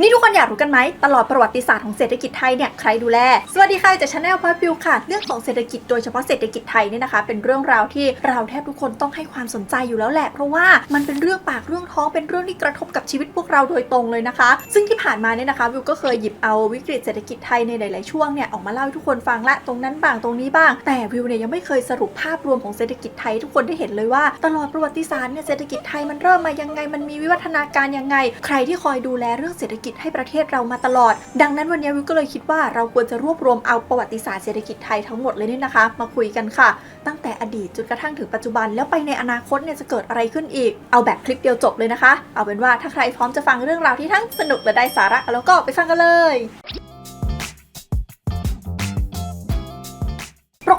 นี่ทุกคนอยากรู้กันไหม ตลอดประวัติศาสตร์ของเศรษฐกิจไทยเนี่ยใครดูแล สวัสดีค่ะจากชาแนลพัทบิวค่ะ เรื่องของเศรษฐกิจโดยเฉพาะเศรษฐกิจไทยเนี่ยนะคะ เป็นเรื่องราวที่เราแทบทุกคนต้องให้ความสนใจอยู่แล้วแหละ เพราะว่ามันเป็นเรื่องปากเรื่องท้องเป็นเรื่องที่กระทบกับชีวิตพวกเราโดยตรงเลยนะคะ ซึ่งที่ผ่านมาเนี่ยนะคะวิวก็เคยหยิบเอาวิกฤตเศรษฐกิจไทยในหลาย ๆ ช่วงเนี่ยออกมาเล่าให้ทุกคนฟังละตรงนั้นบ้างตรงนี้บ้าง แต่วิวเนี่ยยังไม่เคยสรุปภาพรวมของเศรษฐกิจไทยทุกคนได้เห็นเลยว่า ตลอดประวัติศาสตร์เนี่ยเศรษฐกิจไทยมันเริ่มมายังไงมันมีวิวัฒนาการยังไง ใครที่คอยดูแลเรื่องเศรษฐกิจให้ประเทศเรามาตลอด ดังนั้นวันนี้วิวก็เลยคิดว่าเราควรจะรวบรวมเอาประวัติศาสตร์เศรษฐกิจไทยทั้งหมดเลยนี่นะคะ มาคุยกันค่ะ ตั้งแต่อดีตจนกระทั่งถึงปัจจุบัน แล้วไปในอนาคตเนี่ยจะเกิดอะไรขึ้นอีก เอาแบบคลิปเดียวจบเลยนะคะ เอาเป็นว่าถ้าใครพร้อมจะฟังเรื่องราวที่ทั้งสนุกและได้สาระแล้วก็ไปฟังกันเลย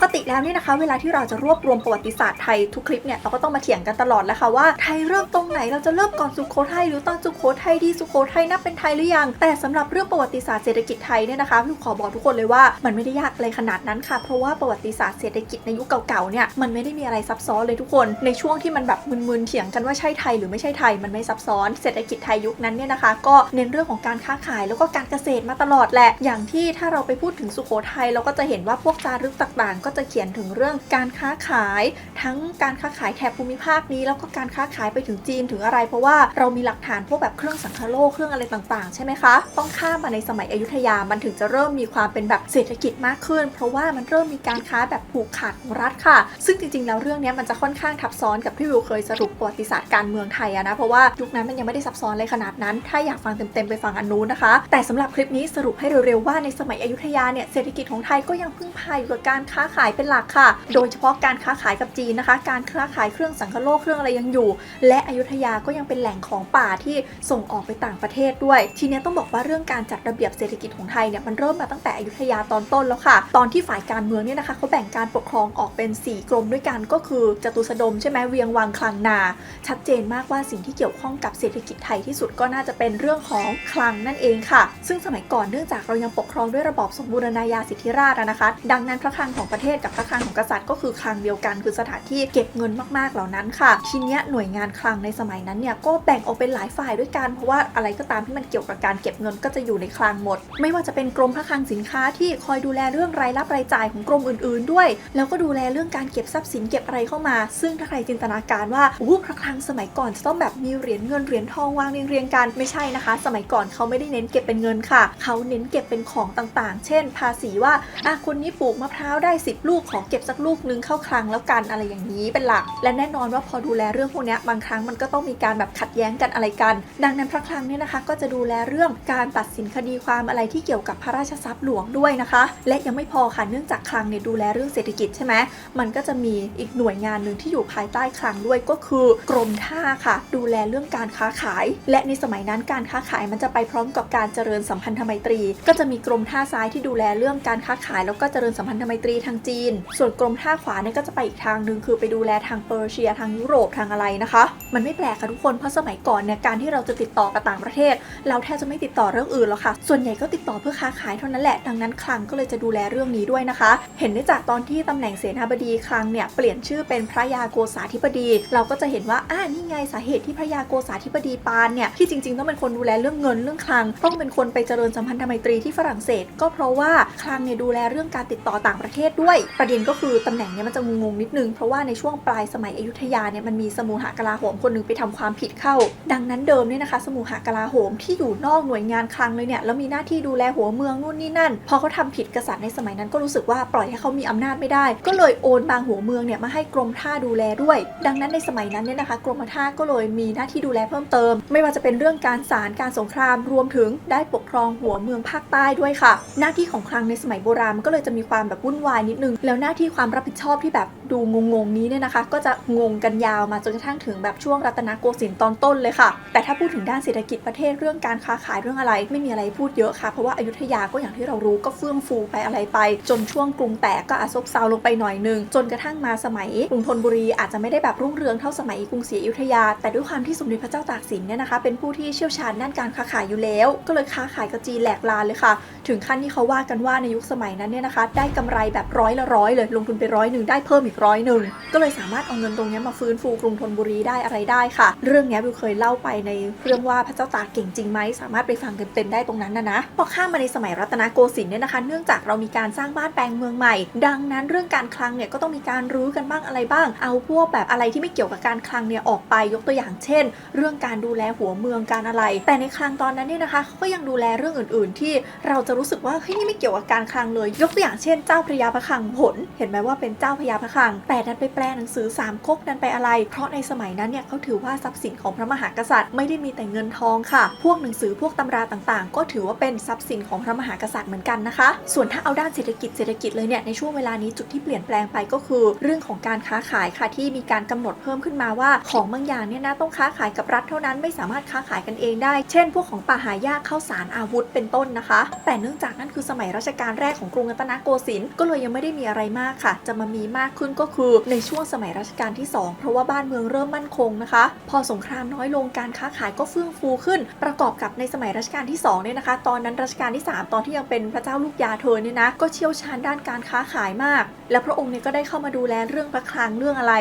กติแล้วเนี่ยนะคะ เวลาที่เราจะรวบรวมประวัติศาสตร์ไทยทุกคลิปเนี่ยเราก็ต้องมาเถียงกันตลอดแล้วค่ะว่าไทยเริ่มตรงไหนเราจะเริ่มก่อนสุโขทัยหรือตอนสุโขทัยดีสุโขทัยนับเป็นไทยหรือยัง แต่สำหรับเรื่องประวัติศาสตร์เศรษฐกิจไทยเนี่ยนะคะพี่ขอบอกทุกคนเลยว่ามันไม่ได้ยากอะไรขนาดนั้นค่ะ เพราะว่าประวัติศาสตร์เศรษฐกิจในยุคเก่าๆเนี่ยมันไม่ได้มีอะไรซับซ้อนเลยทุกคน ในช่วงที่มันแบบมึนๆเถียงกันว่าใช่ไทยหรือไม่ใช่ไทยมันไม่ซับซ้อน เศรษฐกิจไทยยุคนั้นเนี่ยนะคะ ก็เน้นเรื่องของการค้าขายแล้วก็การเกษตรมาตลอดแหละอย่างที่ถ้าเราไปพูดถึงสุโขทัยเราก็จะเห็นว่าพวกจารึกต่างๆก็็จะเขียนถึงเรื่องการค้าขาย ทั้งการค้าขายแถบภูมิภาคนี้ แล้วก็การค้าขายไปถึงจีนถึงอะไร เพราะว่าเรามีหลักฐานพวกแบบเครื่องสังคโลกเครื่องอะไรต่างๆ ใช่ไหมคะ ต้องข้ามมาในสมัยอยุธยามันถึงจะเริ่มมีความเป็นแบบเศรษฐกิจมากขึ้น เพราะว่ามันเริ่มมีการค้าแบบผูกขาดของรัฐค่ะ ซึ่งจริงๆ แล้วเรื่องนี้มันจะค่อนข้างทับซ้อนกับที่วิวเคยสรุปประวัติศาสตร์การเมืองไทยอะนะเพราะว่ายุคนั้นมันยังไม่ได้ซับซ้อนเลยขนาดนั้น ถ้าอยากฟังเต็มๆไปฟังอันนู้นนะคะ แต่สำหรับคลิปนี้สรุปให้เร็วๆว่าในสมัยอยุธยาเนี่ยเศรษฐกิจของไทยก็ยังพึ่งพาอยู่กับการค้าขายเป็นหลักค่ะ โดยเฉพาะการค้าขายกับจีนนะคะ การค้าขายเครื่องสังคโลกเครื่องอะไรยังอยู่ และอยุธยาก็ยังเป็นแหล่งของป่าที่ส่งออกไปต่างประเทศด้วย ทีนี้ต้องบอกว่าเรื่องการจัดระเบียบเศรษฐกิจของไทยเนี่ยมันเริ่มมาตั้งแต่อยุธยาตอนต้นแล้วค่ะ ตอนที่ฝ่ายการเมืองเนี่ยนะคะเขาแบ่งการปกครองออกเป็น 4 กรมด้วยกันก็คือจตุสดมใช่ไหมเวียงวังคลังนา ชัดเจนมากว่าสิ่งที่เกี่ยวข้องกับเศรษฐกิจไทยที่สุดก็น่าจะเป็นเรื่องของคลังนั่นเองค่ะ ซึ่งสมัยก่อนเนื่องจากเรายังปกครองด้วยระบอบสมบูรณาญาสิทธิราชนะคะ ดังนั้นพระคลังของประเทศกับพระคลังของกษัตริย์ก็คือคลังเดียวกัน คือสถานที่เก็บเงินมากๆเหล่านั้นค่ะ ทีเนี้ยหน่วยงานคลังในสมัยนั้นเนี่ยก็แบ่งออกเป็นหลายฝ่ายด้วยกัน เพราะว่าอะไรก็ตามที่มันเกี่ยวกับการเก็บเงินก็จะอยู่ในคลังหมด ไม่ว่าจะเป็นกรมพระคลังสินค้าที่คอยดูแลเรื่องรายรับรายจ่ายของกรมอื่น ๆ ด้วย แล้วก็ดูแลเรื่องการเก็บทรัพย์สินเก็บอะไรเข้ามา ซึ่งถ้าใครจินตนาการว่าอู้พระคลังสมัยก่อนจะต้องแบบมีเหรียญเงินเหรียญทองวางเรียงๆกันไม่ใช่นะคะ สมัยก่อนเขาไม่ได้เน้นเก็บเป็นเงินค่ะ เขาเน้นเก็บเป็นของต่างๆ เช่น ภาษีว่าอะคนนี้ปลูกมะพร้าวได้ 10ลูกขอเก็บสักลูกนึงเข้าคลังแล้วกันอะไรอย่างนี้เป็นหลัก และแน่นอนว่าพอดูแลเรื่องพวกนี้บางครั้งมันก็ต้องมีการแบบขัดแย้งกันอะไรกัน ดังนั้นพระคลังเนี่ยนะคะ ก็จะดูแลเรื่องการตัดสินคดีความอะไรที่เกี่ยวกับพระราชทรัพย์หลวงด้วยนะคะ และยังไม่พอค่ะเนื่องจากคลังเนี่ยดูแลเรื่องเศรษฐกิจใช่ไหมมันก็จะมีอีกหน่วยงานหนึ่งที่อยู่ภายใต้คลังด้วยก็คือกรมท่าค่ะ ดูแลเรื่องการค้าขาย และในสมัยนั้นการค้าขายมันจะไปพร้อมกับการเจริญสัมพันธไมตรี ก็จะมีกรมท่าซ้ายที่ดูแลเรื่องการค้าขาย แล้วก็เจริญสัมพันธไมตรีทางจน ส่วนกรมท่าขวาเนี่ยก็จะไปอีกทางหนึ่งคือไปดูแลทางเปอร์เซียทางยุโรปทางอะไรนะคะ มันไม่แปลกค่ะทุกคนเพราะสมัยก่อนเนี่ยการที่เราจะติดต่อกับต่างประเทศ เราแทบจะไม่ติดต่อเรื่องอื่นหรอกค่ะ ส่วนใหญ่ก็ติดต่อเพื่อค้าขายเท่านั้นแหละดังนั้นคลังก็เลยจะดูแลเรื่องนี้ด้วยนะคะ เห็นได้จากตอนที่ตำแหน่งเสนาบดีคลังเนี่ยเปลี่ยนชื่อเป็นพระยาโกษาธิบดี เราก็จะเห็นว่าอ่านี่ไงสาเหตุที่พระยาโกษาธิบดีปานเนี่ยที่จริง ๆ ต้องเป็นคนดูแลเรื่องเงินเรื่องคลัง ต้องเป็นคนไปเจริญสัมพันธไมตรีที่ฝรั่งเศส ก็เพราะว่าคลังเนี่ยดูแลเรื่องการติดต่อต่างประเทศด้วยประเด็นก็คือตำแหน่งเนี้ยมันจะงงๆนิดนึง เพราะว่าในช่วงปลายสมัยอยุธยาเนี่ยมันมีสมุหกลาโหมคนหนึงไปทำความผิดเข้า ดังนั้นเดิมเนี่ยนะคะสมุหกลาโหมที่อยู่นอกหน่วยงานคลังเลยเนี่ยแล้วมีหน้าที่ดูแลหัวเมืองนู่นนี่นั่น พอเขาทำผิดกษัตริย์ในสมัยนั้นก็รู้สึกว่าปล่อยให้เขามีอำนาจไม่ได้ ก็เลยโอนบางหัวเมืองเนี่ยมาให้กรมท่าดูแลด้วย ดังนั้นในสมัยนั้นเนี่ยนะคะ กรมท่าก็เลยมีหน้าที่ดูแลเพิ่มเติม ไม่ว่าจะเป็นเรื่องการศาลการสงครามรวมถึงได้ปกครองหัวเมืองภาคใต้ด้วยค่ะ หน้าที่ของคลังในสมัยโบราณมันก็เลยจะมีความแบบวุ่นวายนิดนึง แล้วหน้าที่ความรับผิดชอบที่แบบดูงงๆนี้เนี่ยนะคะ ก็จะงงกันยาวมาจนกระทั่งถึงแบบช่วงรัตนโกสินทร์ตอนต้นเลยค่ะ แต่ถ้าพูดถึงด้านเศรษฐกิจประเทศเรื่องการค้าขายเรื่องอะไร ไม่มีอะไรพูดเยอะค่ะ เพราะว่าอยุธยาก็อย่างที่เรารู้ก็เฟื่องฟูไปอะไรไป จนช่วงกรุงแตกก็อาซบเซาลงไปหน่อยนึงจนกระทั่งมาสมัยกรุงธนบุรีอาจจะไม่ได้แบบรุ่งเรืองเท่าสมัยกรุงศรีอยุธยา แต่ด้วยความที่สมเด็จพระเจ้าตากสินเนี่ยนะคะ เป็นผู้ที่เชี่ยวชาญด้านการค้าขายอยู่แล้ว ก็เลยค้าขายกับจีนแหลกลานเลยค่ะ ถึงขั้นที่เขาว่ากันว่าในยุคสมัยนั้นเนี่ยนะคะ ได้กำไรแบบร้อยอยละร้อยเลย ลงทุนไปร้อยหนึ่งได้เพิ่มอีกร้อยหนึ่งก็เลยสามารถเอาเงินตรงนี้มาฟื้นฟูกรุงธนบุรีได้อะไรได้ค่ะ เรื่องนี้ยบิวเคยเล่าไปในเรื่องว่าพระเจ้าตากเก่งจริงไหมสามารถไปฟังเต็มๆได้ตรงนั้นนะนะพอข้ามมาในสมัยรัตนโกสินทร์เนี่ยนะคะ เนื่องจากเรามีการสร้างบ้านแปลงเมืองใหม่ ดังนั้นเรื่องการคลังเนี่ยก็ต้องมีการรื้อกันบ้างอะไรบ้าง เอาพวกแบบอะไรที่ไม่เกี่ยวกับการคลังเนี่ยออกไปยกตัวอย่างเช่น เรื่องการดูแลหัวเมืองการอะไร แต่ในคลังตอนนั้นเนี่ยนะคะเขาก็ยังดูแลเรื่องอื่น ๆ ที่เราจะรู้สึกว่าเฮ้ยนี่ไม่เกี่ยวกับการคลังเลย ยกตัวอย่างเช่นเจ้าพระยาพระคลังผล เห็นไหมว่าเป็นเจ้าพระยาพระคลัง แต่ดันไปแปลหนังสือสามก๊กดันไปอะไร เพราะในสมัยนั้นเนี่ยเขาถือว่าทรัพย์สินของพระมหากษัตริย์ไม่ได้มีแต่เงินทองค่ะ พวกหนังสือพวกตำราต่างๆ ก็ถือว่าเป็นทรัพย์สินของพระมหากษัตริย์เหมือนกันนะคะ ส่วนถ้าเอาด้านเศรษฐกิจเศรษฐกิจเลยเนี่ยในช่วงเวลานี้จุดที่เปลี่ยนแปลงไปก็คือ เรื่องของการค้าขายค่ะที่มีการกำหนดเพิ่มขึ้นมาว่าของบางอย่างเนี่ยนะต้องค้าขายกับรัฐเท่านั้นไม่สามารถค้าขายกันเองได้ เช่น พวกของป่าหายากข้าวสารอาวุธเป็นต้นนะคะ แต่เนื่องจากนั่นคือสมัยรัชกาลแรกของกรุงรัตนโกสินทร์ก็เลยยังไม่ได้มีอะไรมากค่ะ จะมามีมากขึ้นก็คือในช่วงสมัยรัชกาลที่ 2 เพราะว่าบ้านเมืองเริ่มมั่นคงนะคะ พอสงครามน้อยลงการค้าขายก็เฟื่องฟูขึ้น ประกอบกับในสมัยรัชกาลที่2เนี่ยนะคะ ตอนนั้นรัชกาลที่ 3 ตอนที่ยังเป็นพระเจ้าลูกยาเธอเนี่ยนะก็เชี่ยวชาญด้านการค้าขายมาก และพระองค์เนี่ยก็ได้เข้ามาดูแลเรื่องพระคลังเรื่องอะไร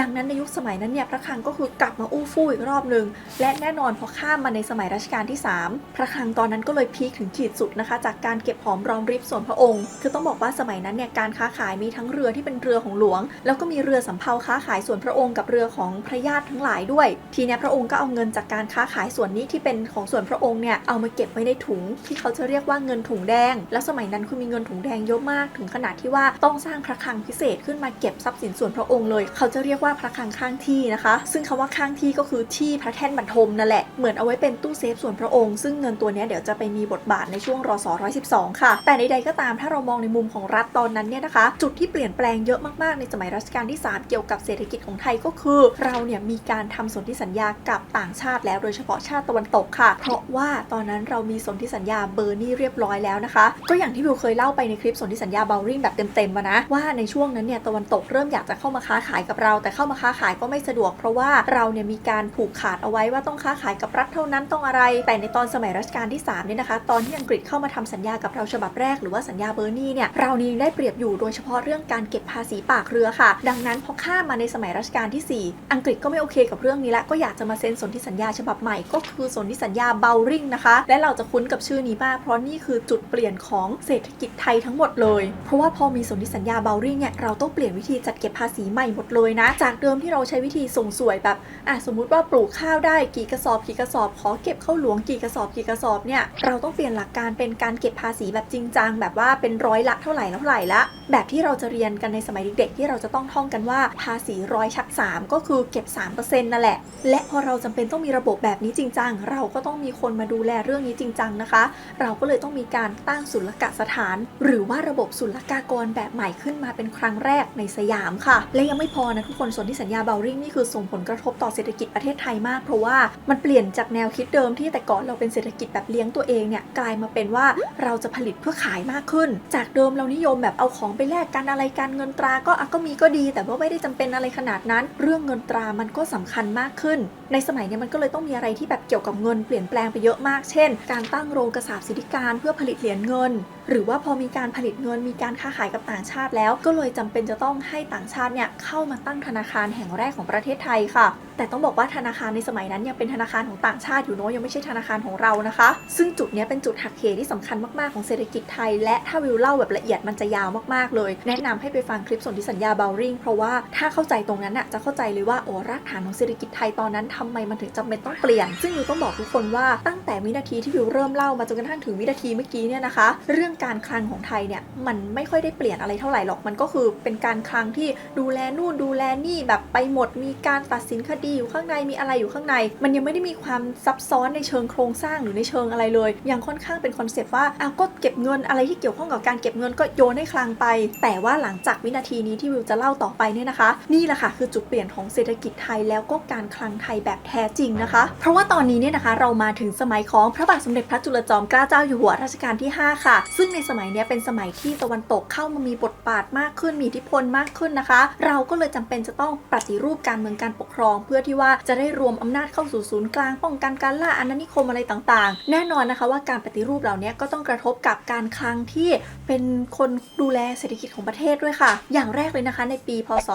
ดังนั้นในยุคสมัยนั้นเนี่ยพระคลังก็คือกลับมาอู้ฟู่อีกรอบหนึ่งและแน่นอนพอข้ามมาในสมัยรัชกาลที่ 3 พระคลังตอนนั้นก็เลยพีคถึงขีดสุดนะคะ จากการเก็บหอมรอมริบส่วนพระองค์ คือต้องบอกว่าสมัยนั้นเนี่ยการค้าขายมีทั้งเรือที่เป็นเรือของหลวง แล้วก็มีเรือสำเภาค้าขายส่วนพระองค์กับเรือของพระญาติทั้งหลายด้วย ทีนี้พระองค์ก็เอาเงินจากการค้าขายส่วนนี้ที่เป็นของส่วนพระองค์เนี่ยเอามาเก็บไว้ในถุง ที่เขาจะเรียกว่าเงินถุงแดง แล้วสมัยนั้นคือมีเงินถุงแดงเยอะมากถึงขนาดที่ว่าต้องสร้างพระคลังพิเศษขึ้นมาเก็บทรัพย์สินส่วนพระองค์เลย เขาจะเรียกว่าพระคลังข้างที่นะคะ ซึ่งคำว่าข้างที่ก็คือที่พระแท่นบรรทมนั่นแหละเหมือนเอาไว้เป็นตู้เซฟส่วนพระองค์ ซึ่งเงินตัวนี้เดี๋ยวจะไปมีบทบาทในช่วงรศ112 ค่ะ แต่ใดๆก็ตามถ้าเรามองในมุมของรัฐตอนนั้นเนี่ยนะคะ จุดที่เปลี่ยนแปลงเยอะมากๆ ในสมัยรัชกาลที่ 3 เกี่ยวกับเศรษฐกิจของไทยก็คือ เราเนี่ยมีการทำสนธิสัญญากับต่างชาติแล้วโดยเฉพาะชาติตะวันตกค่ะ เพราะว่าตอนนั้นเรามีสนธิสัญญาเบอร์นี่เรียบร้อยแล้วนะคะ ก็อย่างที่วิวเคยเล่าไปในคลิปสนธิสัญญาเบลริงแบบเต็มๆมานะว่าในช่วงนั้นเนี่ยตะวันตกเริ่มอยากจะเข้ามาค้าขายกับเรา แต่เข้ามาค้าขายก็ไม่สะดวก เพราะว่าเราเนี่ยมีการผูกขาดเอาไว้ว่าต้องค้าขายกับรัฐเท่านั้นต้องอะไร แต่ในตอนสมัยรัชกาลที่3เนี่ยนะคะ ตอนที่อังกฤษเข้ามาทำสัญญากับเราฉบับแรกหรือว่าสัญญาเบอร์นี่เนี่ยเรานี่ได้เปรียบอยู่โดยเฉพาะเรื่องการเก็บภาษีปากเรือค่ะ ดังนั้นพอข้ามมาในสมัยรัชกาลที่ 4 อังกฤษก็ไม่โอเคกับเรื่องนี้ละก็อยากจะมาเซ็นสนธิสัญญาฉบับใหม่ก็คือสนธิสัญญาเบลริงนะคะ และเราจะคุ้นกับชื่อนี้มากเพราะนี่คือจุดเปลี่ยนของเศรษฐกิจไทยทั้งหมดเลย เพราะว่าพอมีสนธิสัญญาเบลริงเนี่ยเราต้องเปลี่ยนวิธีจัดเก็บภาษีใหม่หมดเลยนะ จากเดิมที่เราใช้วิธีส่งสวยแบบอะสมมุติว่าปลูกข้าวได้กี่กระสอบกี่กระสอบ ขอเก็บเข้าหลวงกี่กระสอบกี่กระสอบเนี่ยเราต้องเปลี่ยนหลักการเป็นการเก็บภาษีแบบจริงจังแบบว่าเป็นร้อยละเท่าไหร่แล้วเท่าไหร่ละแบบที่เราจะเรียนกันในสมัยเด็กๆที่เราจะต้องท่องกันว่าภาษีร้อยชัก 3 ก็คือเก็บ 3%นั่นแหละ และพอเราจำเป็นต้องมีระบบแบบนี้จริงจังเราก็ต้องมีคนมาดูแลเรื่องนี้จริงจังนะคะ เราก็เลยต้องมีการตั้งศุลกสถาน หรือว่าระบบศุลกากรแบบใหม่ขึ้นมาเป็นครั้งแรกในสยามค่ะ และยังไม่พอนะทุกคนส่วนที่สัญญาเบลริงนี่คือส่งผลกระทบต่อเศรษฐกิจประเทศไทยมาก เพราะว่ามันเปลี่ยนจากแนวคิดเดิมที่แต่ก่อนเราเป็นเศรษฐกิจแบบเลี้ยงตัวเองเนี่ยกลายมาเป็นว่าเราจะผลิตเพื่อขายมากขึ้น จากเดิมเรานิยมแบบเอาของไปแลกกันอะไรกันเงินตราก็อะก็มีก็ดี แต่ว่าไม่ได้จำเป็นอะไรขนาดนั้น เรื่องเงินตรามันก็สำคัญมากขึ้น ในสมัยเนี้มันก็เลยต้องมีอะไรที่แบบเกี่ยวกับเงินเปลี่ยนแปลงไปเยอะมาก เช่น การตั้งโรงกระสาบสิทธิการเพื่อผลิตเหรียญเงิน หรือว่าพอมีการผลิตเงินมีการค้าขายกับต่างชาติแล้ว ก็เลยจำเป็นจะต้องให้ต่างชาติเนี่ยเข้ามาตั้งธนาคารแห่งแรกของประเทศไทยค่ะ แต่ต้องบอกว่าธนาคารในสมัยนั้นยังเป็นธนาคารของต่างชาติอยู่เนอะยังไม่ใช่ธนาคารของเรานะคะ ซึ่งจุดนี้เป็นจุดหักเหที่สำคัญมากๆของเศรษฐกิจไทย และถ้าวิวเล่าแบบละเอียดมันจะยาวมากๆเลย แนะนำให้ไปฟังคลิปสนธิสัญญาเบลริงเพราะว่าถ้าเข้าใจตรงนั้นน่ะจะเข้าใจเลยว่าโอ้รากฐานของเศรษฐกิจไทยตอนนั้นทำไมมันถึงจำเป็นต้องเปลี่ยน ซึ่งวิวต้องบอกทุกคนว่าตั้งแต่วินาทีที่วิวเริ่มเล่ามาจนกระทั่งถึงวินาทีเมื่อกี้เนี่ยนะคะ เรื่องการคลังของไทยเนี่ยมันไม่ค่อยได้เปลี่ยนอะไรเท่าไหร่หรอกมันก็คือเป็นการคลังที่ดูแลนู่นดูแลนี่แบบไปหมด มีการตัดสินคดีอยู่ข้างในมีอะไรอยู่ข้างใน มันยังไม่ได้มีความซับซ้อนในเชิงโครงสร้างหรือในเชิงอะไรเลย ยังค่อนข้างเป็นคอนเซปต์ว่าเอาก็เก็บเงินอะไรที่เกี่ยวข้องกับการเก็บเงินก็โยนให้คลังไป แต่ว่าหลังจากวินาทีนี้ที่วิวจะเล่าต่อไปเนี่ยนะคะ นี่แหละค่ะคือจุดเปลี่ยนของเศรษฐกิจไทยแล้วก็การคลังไทยแบบแท้จริงนะคะ เพราะว่าตอนนี้เนี่ยนะคะเรามาถึงสมัยของพระบาทสมเด็จพระจุลจอมเกล้าเจ้าอยู่หัวรัชกาลที่ 5 ค่ะซึ่งงในสมัยนี้เป็นสมัยที่ตะวันตกเข้ามามีบทบาทมากขึ้นมีอิทธิพลมากขึ้นนะคะ เราก็เลยจำเป็นจะต้องปฏิรูปการเมืองการปกครอง เพื่อที่ว่าจะได้รวมอำนาจเข้าสู่ศูนย์กลางป้องกันการล่าอาณานิคมอะไรต่างๆ แน่นอนนะคะว่าการปฏิรูปเหล่านี้ก็ต้องกระทบกับการคลังที่เป็นคนดูแลเศรษฐกิจของประเทศด้วยค่ะ อย่างแรกเลยนะคะในปีพศ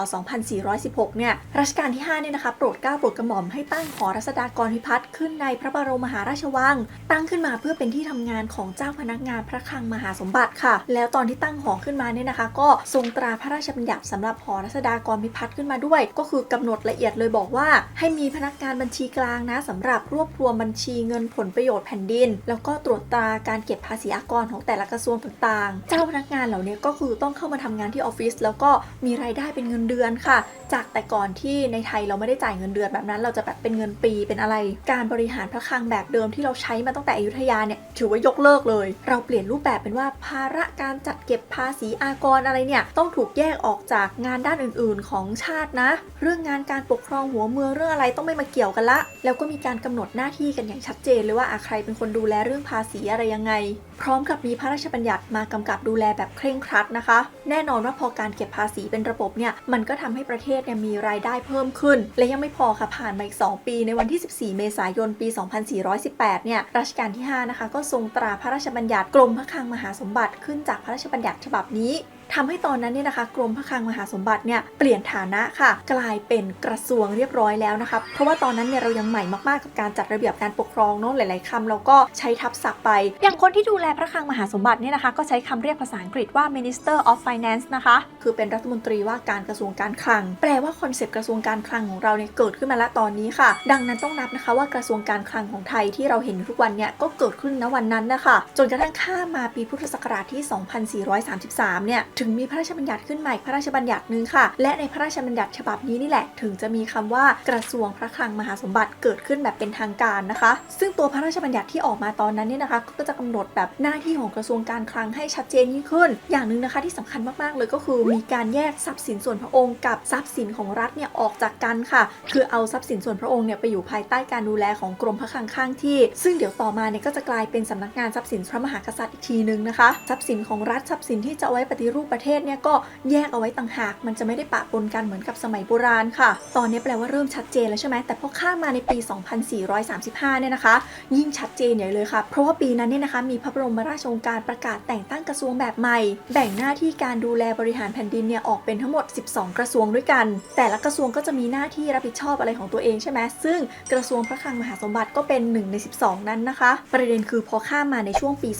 2416 เนี่ยรัชกาลที่ 5 เนี่ยนะคะโปรดเกล้าโปรดกระหม่อมให้ตั้งหอรัศดากรพิพัฒน์ขึ้นในพระบรมมหาราชวัง ตั้งขึ้นมาเพื่อเป็นที่ทำงานของเจ้าพนักงานพระคลังมหาสมบัติค่ะ แล้วตอนที่ตั้งหอขึ้นมาเนี่ยนะคะ ก็ทรงตราพระราชบัญญัติสำหรับหอรัศดากรพิพัฒน์ขึ้นมาด้วย ก็คือกำหนดละเอียดเลยบอกว่า ให้มีพนักงานบัญชีกลางนะสำหรับรวบรวมบัญชีเงินผลประโยชน์แผ่นดิน แล้วก็ตรวจตราการเก็บภาษีอากรของแต่ละกระทรวงต่างๆ เจ้าพนักงานเหล่านี้ก็คือต้องเข้ามาทำงานที่ออฟฟิศแล้วก็มีรายได้เป็นเงินเดือนค่ะ จากแต่ก่อนที่ในไทยเราไม่ได้จ่ายเงินเดือนแบบนั้น เราจะแบบเป็นเงินปีเป็นอะไร การบริหารพระคลังแบบเดิมที่เราใช้มาตั้งแต่อยุธยาเนี่ยถือว่ายกเลิกเลย เราเปลี่ยนรูปแบบเป็นว่าภาระการจัดเก็บภาษีอากรอะไรเนี่ยต้องถูกแยกออกจากงานด้านอื่นๆ ของชาตินะ เรื่องงานการปกครองหัวเมืองเรื่องอะไรต้องไม่มาเกี่ยวกันละ แล้วก็มีการกำหนดหน้าที่กันอย่างชัดเจนเลยว่าใครเป็นคนดูแลเรื่องภาษีอะไรยังไง พร้อมกับมีพระราชบัญญัติมากำกับดูแลแบบเคร่งครัดนะคะ แน่นอนว่าพอการเก็บภาษีเป็นระบบเนี่ยมันก็ทำให้ประเทศเนี่ยมีรายได้เพิ่มขึ้น และยังไม่พอค่ะผ่านมาอีก 2 ปีในวันที่ 14 เมษายนปี 2418 เนี่ยรัชกาลที่ 5 นะคะ ก็ทรงตราพระราชบัญญัติกรมพระคลังมหาสมบัติขึ้นจากพระราชบัญญัติฉบับนี้ ทำให้ตอนนั้นเนี่ยนะคะ กรมพระคลังมหาสมบัติเนี่ยเปลี่ยนฐานะค่ะ กลายเป็นกระทรวงเรียบร้อยแล้วนะคะเพราะว่าตอนนั้นเนี่ยเรายังใหม่มากๆกับการจัดระเบียบการปกครองเนาะหลาย ๆคำเราก็ใช้ทับศัพท์ไป อย่างคนที่ดูแลพระคลังมหาสมบัติเนี่ยนะคะ ก็ใช้คำเรียกภาษาอังกฤษว่า Minister of Finance นะคะ คือเป็นรัฐมนตรีว่าการกระทรวงการคลัง แปลว่าคอนเซปต์กระทรวงการคลังของเราเนี่ยเกิดขึ้นมาแล้วตอนนี้ค่ะ ดังนั้นต้องนับนะคะว่ากระทรวงการคลังของไทยที่เราเห็นทุกวันเนี่ยก็เกิดขึ้นณวันนั้นนะคะ จนกระทั่งข้ามมาปีพุทธศักราชที่ 2433 เนี่ยถึงมีพระราชบัญญัติขึ้นใหม่พระราชบัญญัติหนึ่งค่ะ และในพระราชบัญญัติฉบับนี้นี่แหละ ถึงจะมีคำว่ากระทรวงพระคลังมหาสมบัติเกิดขึ้นแบบเป็นทางการนะคะ ซึ่งตัวพระราชบัญญัติที่ออกมาตอนนั้นเนี่ยนะคะ ก็จะกำหนดแบบหน้าที่ของกระทรวงการคลังให้ชัดเจนยิ่งขึ้น อย่างหนึ่งนะคะที่สำคัญมากๆเลยก็คือ มีการแยกทรัพย์สินส่วนพระองค์กับทรัพย์สินของรัฐเนี่ยออกจากกันค่ะ คือเอาทรัพย์สินส่วนพระองค์เนี่ยไปอยู่ภายใต้การดูแลของกรมพระคลังข้างที่ ซึ่งเดี๋ยวต่อมาเนี่ยก็จะกลายเป็นสำนักงานทรัพย์สินพระมหากษัตริย์อีกทีนึงนะคะ ทรัพย์สินของรัฐทรัพย์สินที่จะไว้ปฏิรูปประเทศเนี่ยก็แยกเอาไว้ต่างหาก มันจะไม่ได้ปะปนกันเหมือนกับสมัยโบราณค่ะ ตอนนี้แปลว่าเริ่มชัดเจนแล้วใช่ไหมแต่พอข้ามมาในปี 2435 เนี่ยนะคะ ยิ่งชัดเจนใหญ่เลยค่ะ เพราะว่าปีนั้นเนี่ยนะคะมีพระบรมราชโองการประกาศแต่งตั้งกระทรวงแบบใหม่ แบ่งหน้าที่การดูแลบริหารแผ่นดินเนี่ยออกเป็นทั้งหมด 12 กระทรวงด้วยกัน แต่ละกระทรวงก็จะมีหน้าที่รับผิดชอบอะไรของตัวเองใช่ไหมซึ่งกระทรวงพระคลังมหาสมบัติก็เป็นหนึ่งใน 12 นั้นนะคะ ประเด็นคือพอข้ามมาในช่วงปี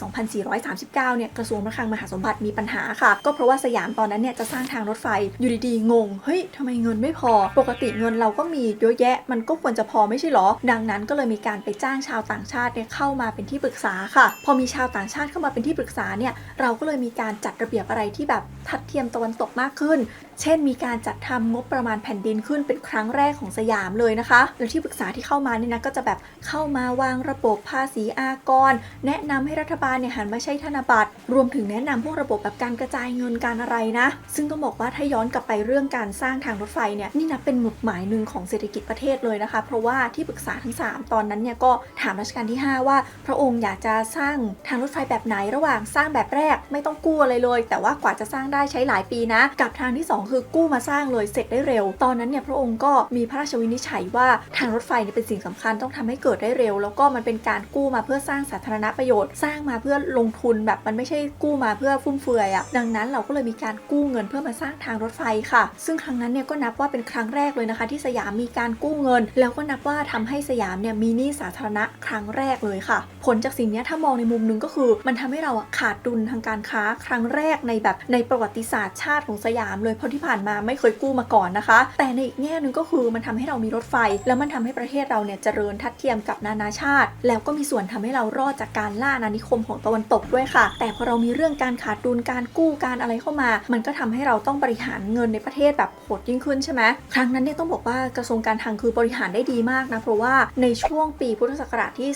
2439 เนี่ยกระทรวงพระคลังมหาสมบัติมีปัญหาค่ะก็เพราะว่าสยามตอนนั้นเนี่ยจะสร้างทางรถไฟอยู่ดีๆงงเฮ้ยทำไมเงินไม่พอ ปกติเงินเราก็มีเยอะแยะ มันก็ควรจะพอไม่ใช่หรอ ดังนั้นก็เลยมีการไปจ้างชาวต่างชาติเนี่ยเข้ามาเป็นที่ปรึกษาค่ะ พอมีชาวต่างชาติเข้ามาเป็นที่ปรึกษาเนี่ยเราก็เลยมีการจัดระเบียบอะไรที่แบบทัดเทียมตะวันตกมากขึ้นเช่น มีการจัดทำงบประมาณแผ่นดินขึ้นเป็นครั้งแรกของสยามเลยนะคะโดยที่ปรึกษาที่เข้ามาเนี่ยนะก็จะแบบเข้ามาวางระบบภาษีอากร แนะนำให้รัฐบาลเนี่ยหันมาใช้ธนบัตร รวมถึงแนะนำพวกระบบแบบการกระจายเงินการอะไรนะ ซึ่งต้องบอกว่าถ้าย้อนกลับไปเรื่องการสร้างทางรถไฟเนี่ยนี่นับเป็นหมุดหมายหนึ่งของเศรษฐกิจประเทศเลยนะคะ เพราะว่าที่ปรึกษาทั้ง 3 ตอนนั้นเนี่ยก็ถามรัชกาลที่ 5 ว่า พระองค์อยากจะสร้างทางรถไฟแบบไหนระหว่างสร้างแบบแรกไม่ต้องกู้อะไรเลย แต่ว่ากว่าจะสร้างได้ใช้หลายปีนะ กับทางที่ 2คือกู้มาสร้างเลยเสร็จได้เร็ว ตอนนั้นเนี่ยพระองค์ก็มีพระราชวินิจฉัยว่าทางรถไฟเนี่ยเป็นสิ่งสำคัญต้องทำให้เกิดได้เร็ว แล้วก็มันเป็นการกู้มาเพื่อสร้างสาธารณประโยชน์ สร้างมาเพื่อลงทุนแบบมันไม่ใช่กู้มาเพื่อฟุ่มเฟือยอะ่ะดังนั้นเราก็เลยมีการกู้เงินเพื่อมาสร้างทางรถไฟค่ะ ซึ่งครั้งนั้นเนี่ยก็นับว่าเป็นครั้งแรกเลยนะคะ ที่สยามมีการกู้เงิน แล้วก็นับว่าทำให้สยามเนี่ยมีหนี้สาธารณะครั้งแรกเลยค่ะ ผลจากสิ่งนี้ถ้ามองในมุมหนึงก็คือ มันทำให้เราขาดดุลทางการค้าครั้งแรกในแบบในประวัติศาสตร์ชาติของสยามเลยพราะที่ผ่านมาไม่เคยกู้มาก่อนนะคะ แต่ในอีกแง่หนึงก็คือมันทำให้เรามีรถไฟ แล้วมันทำให้ประเทศเราเนี่ยเจริญทัดเทียมกับนานาชาติ แล้วก็มีส่วนทำให้เรารอดจากการล่าอานิคมของตะวันตกด้วยค่ะ แต่พอเรามีเรื่องการขาดดุลการกู้การอะไรเข้ามา มันก็ทำให้เราต้องบริหารเงินในประเทศแบบโหดยิ่งขึ้นใช่ไหมครั้งนั้นเนี่ยต้องบอกว่ากระทรวงการคลังคือบริหารได้ดีมากนะเพราะว่าในช่วงปีพุทธศักราชที่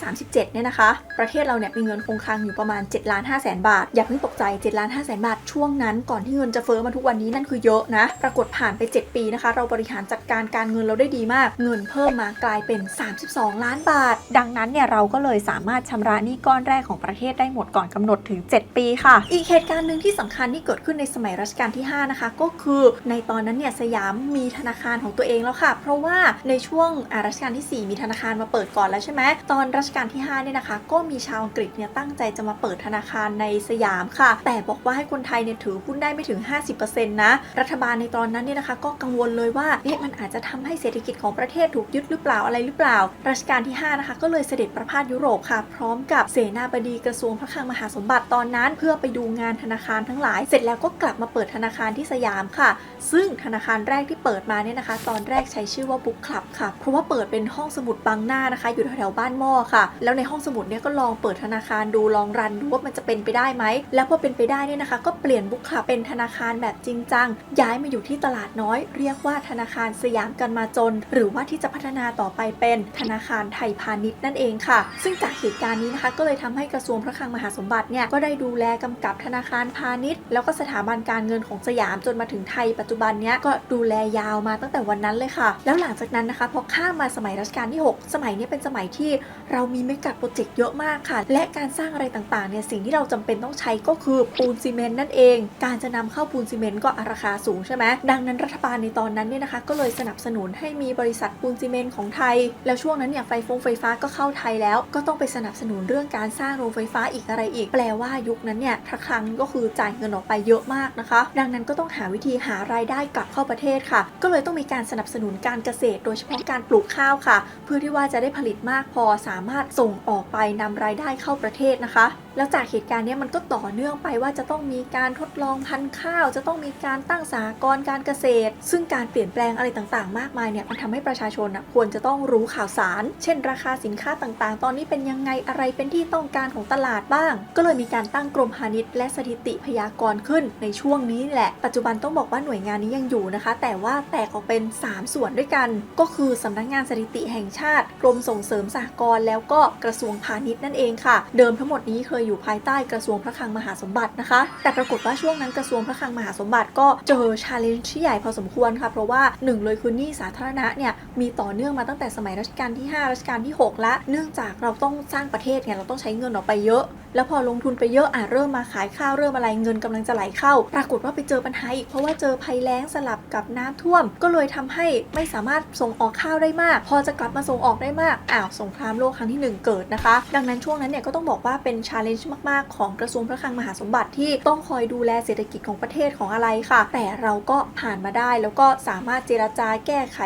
2437 เนี่ยนะคะ ประเทศเราเนี่ยมีเงินคงคลังอยู่ประมาณ7ล้าน5แสนบาทอย่าเพิ่งตกใจ7ล้าน5แสนบาทช่วงนั้นก่อนที่เงินจะเฟ้อมาทุกวันันนี้นั่นคือเยอะนะ ปรากฏผ่านไป 7 ปีนะคะ เราบริหารจัดการการเงินเราได้ดีมาก เงินเพิ่มมากลายเป็น 32 ล้านบาท ดังนั้นเนี่ยเราก็เลยสามารถชำระหนี้ก้อนแรกของประเทศได้หมดก่อนกำหนดถึง 7 ปีค่ะ อีกเหตุการณ์หนึ่งที่สำคัญที่เกิดขึ้นในสมัยรัชกาลที่ 5 นะคะ ก็คือในตอนนั้นเนี่ยสยามมีธนาคารของตัวเองแล้วค่ะ เพราะว่าในช่วงรัชกาลที่ 4 มีธนาคารมาเปิดก่อนแล้วใช่ไหมตอนรัชกาลที่5เนี่ยนะคะ ก็มีชาวอังกฤษเนี่ยตั้งใจจะมาเปิดธนาคารในสยามค่ะ แต่บอกว่าให้คนไทยเนี่ยถือหุ้นได้ไม่ถึง 50%นะรัฐบาลในตอนนั้นเนี่ยนะคะ ก็กังวลเลยว่าเอ๊ะมันอาจจะทำให้เศรษฐกิจของประเทศถูกยึดหรือเปล่าอะไรหรือเปล่า รัชกาลที่ 5 นะคะ ก็เลยเสด็จประพาสยุโรปค่ะ พร้อมกับเสนาบดีกระทรวงพระคลังมหาสมบัติตอนนั้น เพื่อไปดูงานธนาคารทั้งหลาย เสร็จแล้วก็กลับมาเปิดธนาคารที่สยามค่ะ ซึ่งธนาคารแรกที่เปิดมาเนี่ยนะคะ ตอนแรกใช้ชื่อว่าบุ๊กคลับค่ะ เพราะว่าเปิดเป็นห้องสมุดบางหน้านะคะ อยู่แถวๆบ้านหม้อค่ะ แล้วในห้องสมุดเนี่ยก็ลองเปิดธนาคารดูลองรันดูว่ามันจะเป็นไปได้ไหมแล้วพอเป็นไปได้เนี่ยนะคะ ก็เปลี่ยนบุ๊กคลับเป็นธนาคารแบบจริงจัง ย้ายมาอยู่ที่ตลาดน้อย เรียกว่าธนาคารสยามกันมาจน หรือว่าที่จะพัฒนาต่อไปเป็นธนาคารไทยพาณิชย์นั่นเองค่ะ ซึ่งจากเหตุการณ์นี้นะคะ ก็เลยทำให้กระทรวงพระคลังมหาสมบัติเนี่ยก็ได้ดูแลกำกับธนาคารพาณิชย์ แล้วก็สถาบันการเงินของสยามจนมาถึงไทยปัจจุบันเนี้ยก็ดูแลยาวมาตั้งแต่วันนั้นเลยค่ะ แล้วหลังจากนั้นนะคะพอข้ามมาสมัยรัชกาลที่ 6 สมัยนี้เป็นสมัยที่เรามีเมกะโปรเจกต์เยอะมากค่ะ และการสร้างอะไรต่างๆเนี่ยสิ่งที่เราจำเป็นต้องใช้ก็คือปูนซีเมนต์นั่นเอง การจะนำเข้าปูนซีเมนต์ก็ราคาสูงใช่ไหมดังนั้นรัฐบาลในตอนนั้นเนี่ยนะคะก็เลยสนับสนุนให้มีบริษัทปูนซีเมนต์ของไทย แล้วช่วงนั้นเนี่ยไฟฟงไฟฟ้าก็เข้าไทยแล้ว ก็ต้องไปสนับสนุนเรื่องการสร้างโรงไฟฟ้าอีกอะไรอีก แปลว่ายุคนั้นเนี่ยพระคลังก็คือจ่ายเงินออกไปเยอะมากนะคะ ดังนั้นก็ต้องหาวิธีหารายได้กลับเข้าประเทศค่ะ ก็เลยต้องมีการสนับสนุนการเกษตร โดยเฉพาะการปลูกข้าวค่ะ เพื่อที่ว่าจะได้ผลิตมากพอสามารถส่งออกไปนำรายได้เข้าประเทศนะคะ แล้วจากเหตุการณ์เนี้ยมันก็ต่อเนื่องไปว่าจะต้องมีการทดลองพันธุ์ข้าว จะต้องมีการตั้งสหกรการเกษตร ซึ่งการเปลี่ยนแปลงอะไรต่างๆ มากมายเนี่ยมันทำให้ประชาชนอะควรจะต้องรู้ข่าวสาร เช่น ราคาสินค้าต่างๆ ตอนนี้เป็นยังไงอะไรเป็นที่ต้องการของตลาดบ้าง ก็เลยมีการตั้งกรมพาณิชย์และสถิติพยากรณ์ขึ้นในช่วงนี้แหละ ปัจจุบันต้องบอกว่าหน่วยงานนี้ยังอยู่นะคะ แต่ว่าแตกออกเป็น 3 ส่วนด้วยกัน ก็คือสำนักงานสถิติแห่งชาติ กรมส่งเสริมสหกรณ์แล้วก็กระทรวงพาณิชย์นั่นเองค่ะ เดิมทั้งหมดนี้เคยอยู่ภายใต้กระทรวงพระคลังมหาสมบัตินะคะ แต่ปรากฏว่าช่วงนั้นกระทรวงพระคลังมหาสมบัติก็เจอชาเลนจ์ที่ใหญ่พอสมควรค่ะ เพราะว่าหนึ่งเลยคือหนี้สาธารณะเนี่ยมีต่อเนื่องมาตั้งแต่สมัยรัชกาลที่ 5 รัชกาลที่6และ เนื่องจากเราต้องสร้างประเทศไงเราต้องใช้เงินออกไปเยอะ แล้วพอลงทุนไปเยอะอะเริ่มมาขายข้าวเริ่มอะไรเงินกำลังจะไหลเข้า ปรากฏว่าไปเจอปัญหาอีกเพราะว่าเจอภัยแล้งสลับกับน้ำท่วม ก็เลยทำให้ไม่สามารถส่งออกข้าวได้มาก พอจะกลับมาส่งออกได้มากอ้าวสงครามโลกครั้งที่หนึ่งเกิดนะคะ ดังนั้นช่วงนั้นเนี่ยก็ต้องบอกว่าเป็นชาเลนจ์มาก ๆ ของกระทรวงพระคลังมหาสมบัติที่ต้องคอยดูแลเศรษฐกิจของประเทศของอะไรค่ะ แต่เราก็ผ่านมาได้แล้วก็สามารถเจรจาแก้ไข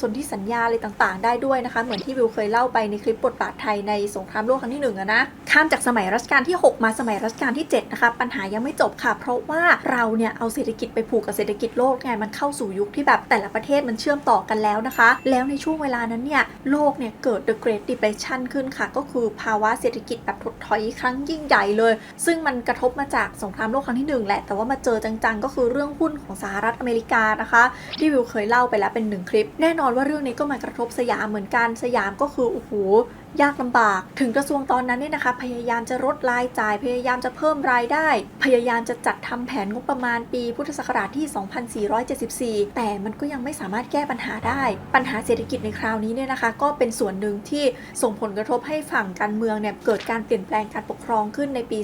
สนธิสัญญาอะไรต่างๆ ได้ด้วยนะคะ เหมือนที่วิวเคยเล่าไปในคลิปบทบาทไทยในสงครามโลกครั้งที่หนึ่งอะนะข้ามจากสมัยรัชกาลที่ 6 มาสมัยรัชกาลที่7นะคะปัญหายังไม่จบค่ะ เพราะว่าเราเนี่ยเอาเศรษฐกิจไปผูกกับเศรษฐกิจโลกไงมันเข้าสู่ยุคที่แบบแต่ละประเทศมันเชื่อมต่อกันแล้วนะคะ แล้วในช่วงเวลานั้นเนี่ยโลกเนี่ยเกิด The Great Depression ขึ้นค่ะ ก็คือภาวะเศรษฐกิจแบบถดถอยครั้งยิ่งใหญ่เลย ซึ่งมันกระทบมาจากสงครามโลกครั้งที่หนึ่งแหละ แต่ว่ามาเจอจังๆ ก็คือเรื่องหุ้นของสหรัฐอเมริกานะคะที่วิวเคยเล่าไปแล้วเป็นหนึ่งคลิป แน่นอนว่าเรื่องนี้ก็มากระทบสยามเหมือนกันสยามก็คือโอ้โห ยากลำบาก ถึงกระทรวงตอนนั้นเนี่ยนะคะ พยายามจะลดรายจ่าย พยายามจะเพิ่มรายได้ พยายามจะจัดทำแผนงบประมาณปีพุทธศักราชที่ 2474 แต่มันก็ยังไม่สามารถแก้ปัญหาได้ ปัญหาเศรษฐกิจในคราวนี้เนี่ยนะคะ ก็เป็นส่วนหนึ่งที่ส่งผลกระทบให้ฝั่งการเมืองเนี่ยเกิดการเปลี่ยนแปลงการปกครองขึ้นในปี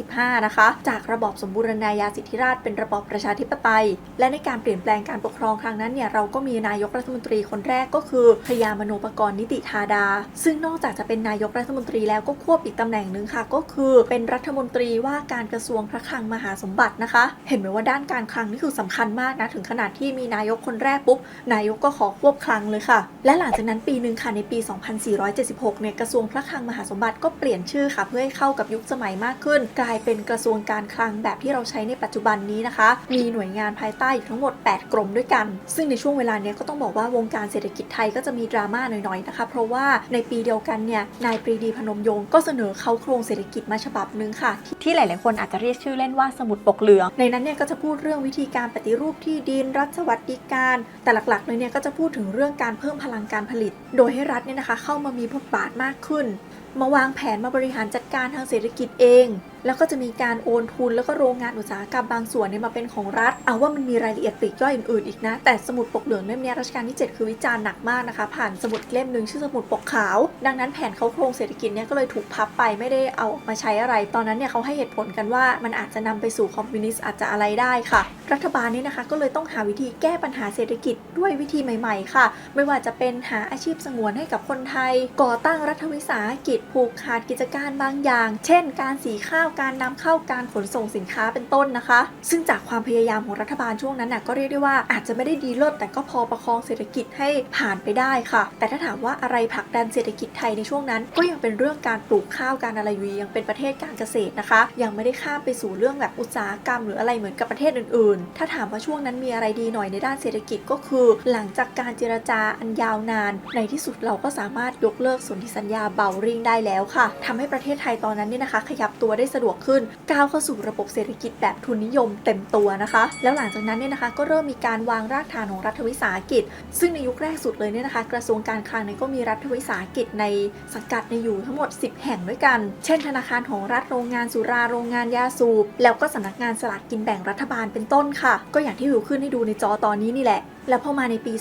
2475 นะคะ จากระบอบสมบูรณาญาสิทธิราชเป็นระบอบประชาธิปไตย และในการเปลี่ยนแปลงการปกครองครั้งนั้นเนี่ยเราก็มีนายกรัฐมนตรีคนแรกก็คือพยามโนปกรณ์นิติธาดาซึ่งนอกจากจะเป็นนายกรัฐมนตรีแล้วก็ควบอีกตำแหน่งหนึ่งค่ะ ก็คือเป็นรัฐมนตรีว่าการกระทรวงพระคลังมหาสมบัตินะคะ เห็นไหมว่าด้านการคลังนี่คือสำคัญมากนะถึงขนาดที่มีนายกคนแรกปุ๊บนายกก็ขอควบคลังเลยค่ะ และหลังจากนั้นปีหนึ่งค่ะในปี 2476 เนี่ยกระทรวงพระคลังมหาสมบัติก็เปลี่ยนชื่อค่ะ เพื่อให้เข้ากับยุคสมัยมากขึ้น กลายเป็นกระทรวงการคลังแบบที่เราใช้ในปัจจุบันนี้นะคะ มีหน่วยงานภายใต้อยู่ทั้งหมด 8 กรมด้วยกัน ซึ่งในช่วงเวลาเนี้ยก็ต้องบอกว่าวงการเศรษฐกิจไทยก็จะมีดราม่าหน่อยๆนะคะ เพราะว่าในปีเดียวกันเนี่ยนายปรีดีพนมยงค์ก็เสนอเข้าโครงเศรษฐกิจมาฉบับหนึ่งค่ะ ที่หลาย ๆ คนอาจจะเรียกชื่อเล่นว่าสมุดปกเหลือง ในนั้นเนี่ยก็จะพูดเรื่องวิธีการปฏิรูปที่ดินรัฐสวัสดิการ แต่หลัก ๆ เลยเนี่ยก็จะพูดถึงเรื่องการเพิ่มพลังการผลิต โดยให้รัฐเนี่ยนะคะเข้ามามีบทบาทมากขึ้น มาวางแผนมาบริหารจัดการทางเศรษฐกิจเอง แล้วก็จะมีการโอนทุนแล้วก็โรงงานอุตสาหกรรมบางส่วนเนี่ยมาเป็นของรัฐ เอาว่ามันมีรายละเอียดปลีกย่อยอื่นๆอีกนะ แต่สมุดปกเหลืองเล่มเนี้รัชกาลที่ 7 คือวิจารณ์หนักมากนะคะ ผ่านสมุดเล่มหนึ่งชื่อสมุดปกขาว ดังนั้นแผนเขาโครงเศรษฐกิจเนี่ยก็เลยถูกพับไปไม่ได้เอามาใช้อะไร ตอนนั้นเนี่ยเขาให้เหตุผลกันว่ามันอาจจะนำไปสู่คอมมิวนิสต์อาจจะอะไรได้ค่ะ รัฐบาลเนี่ยนะคะก็เลยต้องหาวิธีแก้ปัญหาเศรษฐกิจด้วยวิธีใหม่ ๆ ค่ะ ไม่ว่าจะเป็นหาอาชีพสงวนให้กับคนไทย ก่อตั้งรัฐวิสาหกิจผูกขาดกิจการบางอย่าง เช่น การสีข้าวการนำเข้าการขนส่งสินค้าเป็นต้นนะคะ ซึ่งจากความพยายามของรัฐบาลช่วงนั้นน่ะก็เรียกได้ว่าอาจจะไม่ได้ดีเลิศแต่ก็พอประคองเศรษฐกิจให้ผ่านไปได้ค่ะ แต่ถ้าถามว่าอะไรผลักดันเศรษฐกิจไทยในช่วงนั้น ก็ยังเป็นเรื่องการปลูกข้าวการอะไรอยู่ยังเป็นประเทศการเกษตรนะคะ ยังไม่ได้ข้ามไปสู่เรื่องแบบอุตสาหกรรม หรืออะไรเหมือนกับประเทศอื่น ๆ ถ้าถามว่าช่วงนั้นมีอะไรดีหน่อยในด้านเศรษฐกิจก็คือ หลังจากการเจรจาอันยาวนาน ในที่สุดเราก็สามารถยกเลิกสนธิสัญญาเบาริงได้แล้วค่ะทำให้ประเทศไทยตอนนั้นเนี่ยนะคะ ขยับตัวได้สะดวกขึ้น ก้าวเข้าสู่ระบบเศรษฐกิจแบบทุนนิยมเต็มตัวนะคะ แล้วหลังจากนั้นเนี่ยนะคะก็เริ่มมีการวางรากฐานของรัฐวิสาหกิจ ซึ่งในยุคแรกสุดเลยเนี่ยนะคะ กระทรวงการคลังเนี่ยก็มีรัฐวิสาหกิจในสังกัดในอยู่ทั้งหมด 10 แห่งด้วยกัน เช่น ธนาคารของรัฐโรงงานสุราโรงงานยาสูบแล้วก็สำนักงานสลากกินแบ่งรัฐบาลเป็นต้นค่ะ ก็อย่างที่วิวขึ้นให้ดูในจอตอนนี้นี่แหละ แล้วพอมาในปี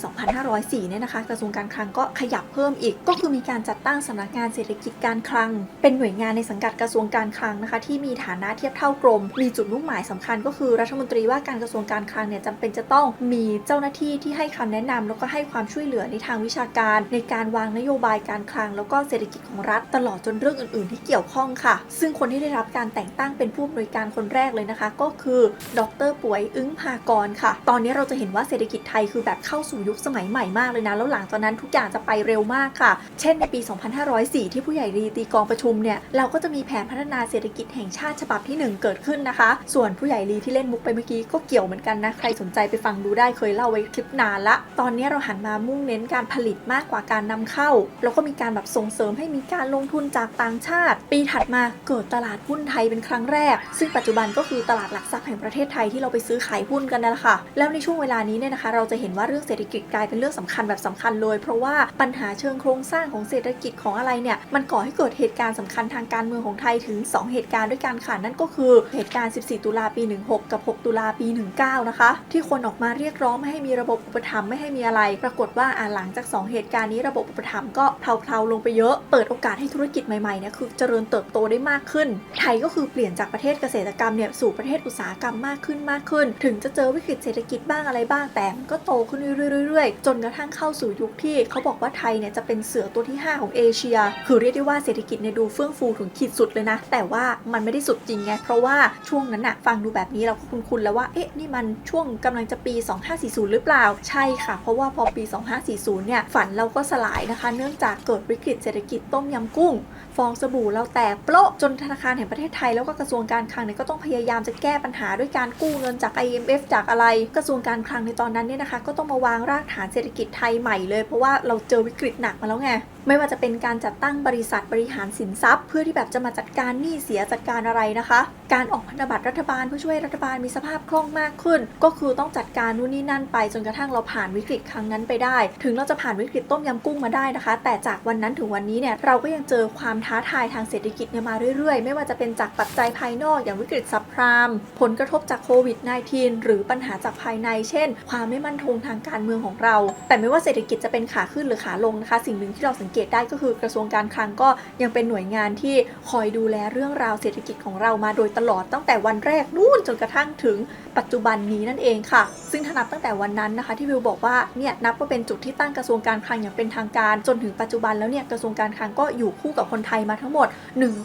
2504 เนี่ยนะคะ กระทรวงการคลังก็ขยับเพิ่มอีก ก็คือมีการจัดตั้งสำนักงานเศรษฐกิจการคลัง เป็นหน่วยงานในสังกัดกระทรวงการคลังนะคะ ที่มีฐานะเทียบเท่ากรม มีจุดมุ่งหมายสำคัญ ก็คือรัฐมนตรีว่าการกระทรวงการคลังเนี่ยจำเป็นจะต้องมีเจ้าหน้าที่ที่ให้คำแนะนำแล้วก็ให้ความช่วยเหลือในทางวิชาการ ในการวางนโยบายการคลัง แล้วก็เศรษฐกิจของรัฐตลอดจนเรื่องอื่น ๆ ที่เกี่ยวข้องค่ะ ซึ่งคนที่ได้รับการแต่งตั้งเป็นผู้อำนวยการคนแรกเลยนะคะ ก็คือ ดรป่วยอึ้งพากรค่ะ ตอนนี้เราจะเห็นว่าเศรษฐกิจไทยคือแบบเข้าสู่ยุคสมัยใหม่มากเลยนะ แล้วหลังจากนั้นทุกอย่างจะไปเร็วมากค่ะ เช่นในปี 2504 ที่ผู้ใหญ่รีตีกองประชุมเนี่ยเราก็จะมีแผนพัฒนาเศรษฐกิจแห่งชาติฉบับที่ 1 เกิดขึ้นนะคะ ส่วนผู้ใหญ่รีที่เล่นมุกไปเมื่อกี้ก็เกี่ยวเหมือนกันนะ ใครสนใจไปฟังดูได้เคยเล่าไว้คลิปนานละ ตอนนี้เราหันมามุ่งเน้นการผลิตมากกว่าการนำเข้า แล้วก็มีการแบบส่งเสริมให้มีการลงทุนจากต่างชาติ ปีถัดมาเกิดตลาดหุ้นไทยเป็นครั้งแรก ซึ่งปัจจุบันก็คือตลาดหลักทรัพย์แห่งประเทศไทยที่เราไปซื้อขายหุ้นกันนั่นแหละค่ะ แล้วในช่วงเวลานี้เนี่ยนะคะ เราจะเห็น็นว่าเรื่องเศรษฐกิจกลายเป็นเรื่องสำคัญแบบสำคัญเลย เพราะว่าปัญหาเชิงโครงสร้างของเศรษฐกิจของอะไรเนี่ยมันก่อให้เกิดเหตุการณ์สำคัญทางการเมืองของไทยถึง 2 เหตุการณ์ด้วยกันค่ะนั่นก็คือเหตุการณ์ 14 ตุลาปี 16 กับ 6 ตุลาปี 19 นะคะ ที่คนออกมาเรียกร้องไม่ให้มีระบบอุปถัมภ์ไม่ให้มีอะไร ปรากฏว่าอ่าหลังจาก 2 เหตุการณ์นี้ระบบอุปถัมภ์ก็เพลาๆลงไปเยอะเปิดโอกาสให้ธุรกิจใหม่ๆเนี่ยคือเจริญเติบโตได้มากขึ้น ไทยก็คือเปลี่ยนจากประเทศเกษตรกรรมเนี่ยสู่ประเทศอุตสาหกรรมมากขึ้นมากขึ้น ถึงจะเจอวิกฤตเศรษฐกิจบ้างอะไรบ้างแต่ก็โตขึ้นเรื่อยๆ จนกระทั่งเข้าสู่ยุคที่เขาบอกว่าไทยเนี่ยจะเป็นเสือตัวที่ 5 ของเอเชีย คือเรียกได้ว่าเศรษฐกิจเนี่ยดูเฟื่องฟูถึงขีดสุดเลยนะ แต่ว่ามันไม่ได้สุดจริงไง เพราะว่าช่วงนั้นอะฟังดูแบบนี้เราก็คุ้นๆแล้วว่า เอ๊ะ นี่มันช่วงกำลังจะปี 2540 หรือเปล่า ใช่ค่ะ เพราะว่าพอปี 2540 เนี่ย ฝันเราก็สลายนะคะ เนื่องจากเกิดวิกฤตเศรษฐกิจต้มยำกุ้ง ฟองสบู่เราแตกโปะจนธนาคารแห่งประเทศไทยแล้วก็กระทรวงการคลังเนี่ยก็ต้องพยายามจะแก้ปัญหาด้วยการกู้เงินจาก IMF จากอะไร กระทรวงการคลังในตอนนั้นเนี่ยนะคะ ก็ต้องมาวางรากฐานเศรษฐกิจไทยใหม่เลย เพราะว่าเราเจอวิกฤตหนักมาแล้วไง ไม่ว่าจะเป็นการจัดตั้งบริษัทบริหารสินทรัพย์ เพื่อที่แบบจะมาจัดการหนี้เสียจัดการอะไรนะคะ การออกพันธบัตรรัฐบาลเพื่อช่วยรัฐบาลมีสภาพคล่องมากขึ้น ก็คือต้องจัดการนู่นนี่นั่นไปจนกระทั่งเราผ่านวิกฤตครั้งนั้นไปได้ ถึงเราจะผ่านวิกฤตต้มยำกุ้งมาได้นะคะ แต่จากวันนั้นถึงวันนี้เนี่ยเราก็ยังเจอความท้าทายทางเศรษฐกิจเนี่ยมาเรื่อยๆ ไม่ว่าจะเป็นจากปัจจัยภายนอกอย่างวิกฤตซับพรามผลกระทบจากโควิด -19 หรือปัญหาจากภายในเช่น ความไม่มั่นคงทางการเมืองของเรา แต่ไม่ว่าเศรษฐกิจจะเป็นขาขึ้นหรือขาลงนะคะ สิ่งหนึ่งที่เราสังเกตได้ก็คือกระทรวงการคลังก็ยังเป็นหน่วยงานที่คอยดูแลเรื่องราวเศรษฐกิจของเรามาโดยตลอดตั้งแต่วันแรกนู่นจนกระทั่งถึง ปัจจุบันนี้นั่นเองค่ะ ซึ่งถ้านับตั้งแต่วันนั้นนะคะ ที่วิวบอกว่าเนี่ยนับว่าเป็นจุดที่ตั้งกระทรวงการคลังอย่างเป็นทางการ จนถึงปัจจุบันแล้วเนี่ยกระทรวงการคลังก็อยู่คู่กับคนไทยมาทั้งหมด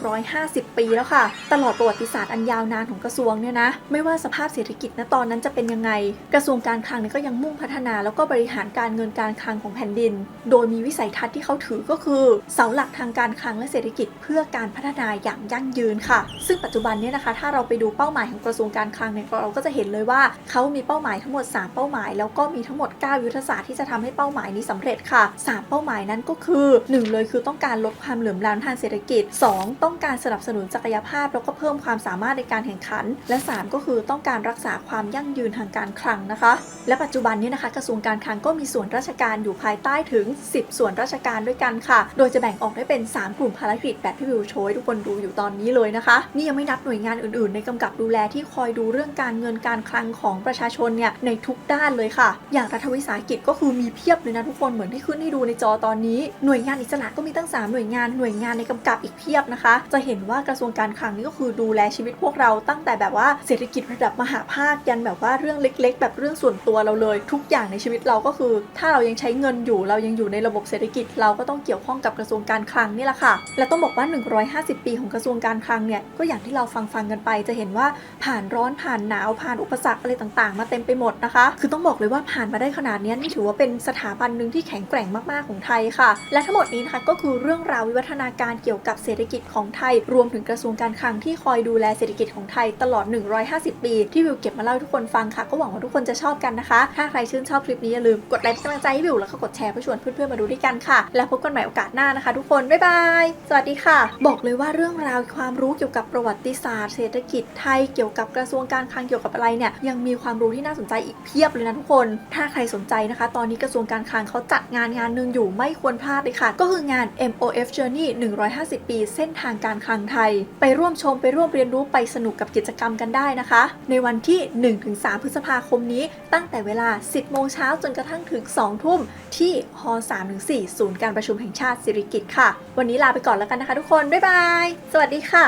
150 ปีแล้วค่ะ ตลอดประวัติศาสตร์อันยาวนานของกระทรวงเนี่ยนะไม่ว่าสภาพเศรษฐกิจณตอนนั้นจะเป็นยังไง กระทรวงการคลังเนี่ยก็ยังมุ่งพัฒนา แล้วก็บริหารการเงินการคลังของแผ่นดิน โดยมีวิสัยทัศน์ที่เขาถือก็คือเสาหลักทางการคลังและเศรษฐกิจเพื่อการพัฒนาอย่างยั่งยืนค่ะ ซึ่งปัจจุบันเนี้นะคะ ถ้าเราไปดูเป้าหมายของกระทรวงการคลังเนี่ยเราก็จะเห็นเลยว่าเขามีเป้าหมายทั้งหมด 3 เป้าหมาย แล้วก็มีทั้งหมด 9 ยุทธศาสตร์ที่จะทำให้เป้าหมายนี้สำเร็จค่ะ 3 เป้าหมายนั้นก็คือ 1 เลยคือต้องการลดความเหลื่อมล้ำทางเศรษฐกิจ 2 ต้องการสนับสนุนศักยภาพ แล้วก็เพิ่มความสามารถในการแข่งขัน และ 3 ก็คือต้องการรักษาความยั่งยืนทางการคลังนะคะ และปัจจุบันนี้นะคะกระทรวงการคลังก็มีส่วนราชการอยู่ภายใต้ถึง 10 ส่วนราชการด้วยกันค่ะ โดยจะแบ่งออกได้เป็น 3 กลุ่มภารกิจแบบที่วิวโชว์ให้ทุกคนดูอยู่ตอนนี้เลยนะคะ นี่ยังไม่นับหน่วยงานอื่นๆ ในกำกับดูแลที่คอยดูเรื่องการเงินการการคลังของประชาชนเนี่ยในทุกด้านเลยค่ะ อย่างรัฐวิสาหกิจก็คือมีเพียบเลยนะทุกคนเหมือนที่ขึ้นให้ดูในจอตอนนี้หน่วยงานอิสระก็มีตั้ง 3 หน่วยงานหน่วยงานในกำกับอีกเพียบนะคะ จะเห็นว่ากระทรวงการคลังนี่ก็คือดูแลชีวิตพวกเราตั้งแต่แบบว่าเศรษฐกิจระดับมหาภาคยันแบบว่าเรื่องเล็ก ๆ แบบเรื่องส่วนตัวเราเลย ทุกอย่างในชีวิตเราก็คือ ถ้าเรายังใช้เงินอยู่เรายังอยู่ในระบบเศรษฐกิจ เราก็ต้องเกี่ยวข้องกับกระทรวงการคลังนี่แหละค่ะ และต้องบอกว่า 150 ปีของกระทรวงการคลังเนี่ยก็อย่างที่เราฟังฟังๆกันไป จะเห็นว่าผ่านร้อนผ่านหนาวผ่านอุปสรรคอะไรต่างๆ มาเต็มไปหมดนะคะ คือต้องบอกเลยว่าผ่านมาได้ขนาดนี้นี่ถือว่าเป็นสถาบันหนึ่งที่แข็งแกร่งมากๆของไทยค่ะ และทั้งหมดนี้นะคะก็คือเรื่องราววิวัฒนาการเกี่ยวกับเศรษฐกิจของไทย รวมถึงกระทรวงการคลังที่คอยดูแลเศรษฐกิจของไทยตลอด 150 ปี ที่วิวเก็บมาเล่าให้ทุกคนฟังค่ะ ก็หวังว่าทุกคนจะชอบกันนะคะ ถ้าใครชื่นชอบคลิปนี้อย่าลืมกดไลค์เป็นกำลังใจให้วิวแล้วก็กดแชร์เพื่อชวนเพื่อนๆมาดูด้วยกันค่ะ แล้วพบกันใหม่โอกาสหน้านะคะ ทุกคนบ๊ายบายสวัสดีค่ะ บอกเลยว่าเรื่องราวความรู้เกี่ยวกับประวัติศาสตร์ เศรษฐกิจไทยเกี่ยวกับกระทรวงการคลังเกี่ยวกับอะไรเนี่ยยังมีความรู้ที่น่าสนใจอีกเพียบเลยนะทุกคน ถ้าใครสนใจนะคะ ตอนนี้กระทรวงการคลังเขาจัดงานงานหนึ่งอยู่ไม่ควรพลาดเลยค่ะ ก็คืองาน MOF Journey 150 ปี เส้นทางการคลังไทย ไปร่วมชมไปร่วมเรียนรู้ไปสนุกกับกิจกรรมกันได้นะคะ ในวันที่ 1-3 พฤษภาคมนี้ตั้งแต่เวลา 10 โมงเช้าจนกระทั่งถึง 2 ทุ่มที่ฮ3-4 ศูนย์การประชุมแห่งชาติสิริกิติ์ค่ะ วันนี้ลาไปก่อนแล้วกันนะคะทุกคน บ๊ายบาย สวัสดีค่ะ